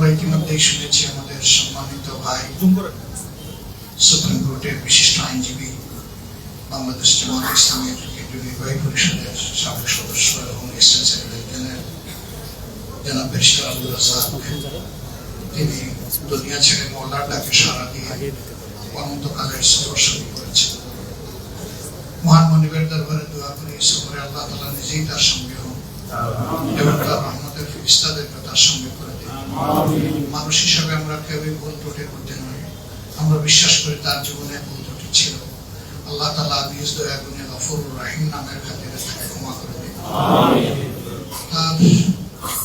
আমরা ইতিমধ্যেই শুনেছি আমাদের সম্মানিত ভাই সুপ্রিম কোর্টের বিশিষ্ট আইনজীবী বাংলাদেশ জামাত ইসলামের নির্বাহী পরিষদের সাবেক সদস্য এবং তিনি দুনিয়া ছেড়ে মোল্লার ডাকে সারা দিয়ে অনন্তকালের সফর করেছেন। মহান মনিবের দরবারে দোয়া করি সফরে আল্লাহ তালা নিজেই তার সঙ্গে এবং তার রহমতের তার সঙ্গে করে দিন মানুষ হিসাবে আমরা কেউই ভুল ত্রুটির মধ্যে নই আমরা বিশ্বাস করি তার জীবনে ভুল ত্রুটি ছিল। আল্লাহ তালা নিজ দয়া গুণে গফুর রাহিম নামের খাতিরে তাকে ক্ষমা করে দিন। তার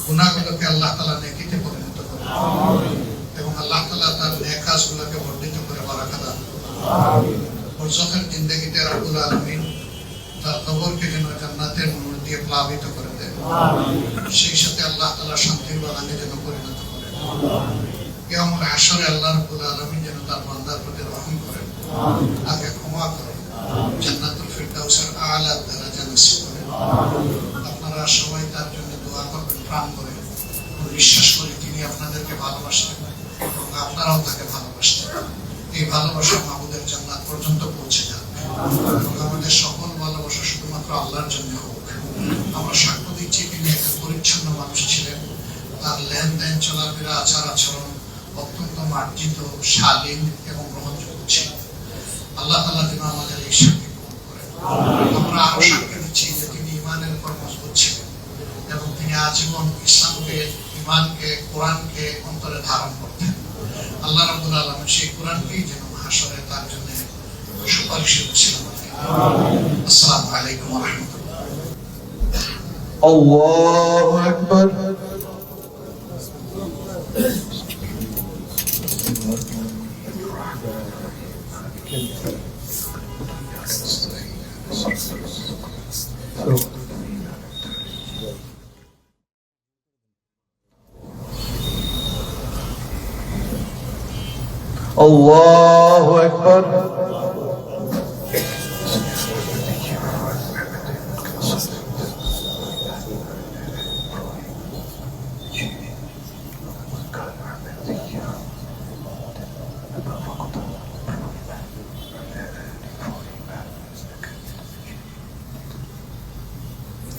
গুণাগুলোকে আল্লাহ তালা নেকিতে পরিণত করে এবং আল্লাহ তালা তার নেক কাজগুলোকে বর্ধিত করে বারাকা দান বরজখের জিন্দগিতে রাবুল যেন দিয়ে প্লাবিত করে দেন সেই সাথে আল্লাহ তালা শান্তির বাগানে যেন পরিণত করেন। কেমন হাসরে আল্লাহ রবুল আলমিন যেন তার বান্দার প্রতি রহম করেন। তাকে ক্ষমা করেন জান্নাতুল ফিরদাউসের আলা দরাজা নসিব করেন। আপনারা সবাই তার জন্য দোয়া করবেন প্রাণ করে বিশ্বাস করি তিনি আপনাদেরকে ভালোবাসতেন এবং আপনারাও তাকে ভালোবাসতেন এই ভালোবাসা মাহমুদের জান্নাত পর্যন্ত পৌঁছে যাবে। এবং আমাদের সকল ভালোবাসা শুধুমাত্র আল্লাহর জন্য হোক। আমরা সাক্ষ্য দিচ্ছি তিনি একজন পরিচ্ছন্ন মানুষ ছিলেন, তার লেনদেন চলাফেরা আচার আচরণ অত্যন্ত মার্জিত, শালীন এবং গ্রহণযোগ্য ছিল। আল্লাহ তালা যেন আমাদের এই সাক্ষী গ্রহণ করেন। আমরা আরও সাক্ষী দিচ্ছি যে তিনি ইমানের মজবুত ছিলেন এবং তিনি আজীবন ইসলামকে ইমানকে কোরআনকে অন্তরে ধারণ করতেন। আল্লাহ রাবুল আলম সেই কোরআনকেই যেন হাসরে তার জন্য সুপারিশের ছিল আসসালামু আলাইকুম রহমতুল্লাহ। الله أكبر الله أكبر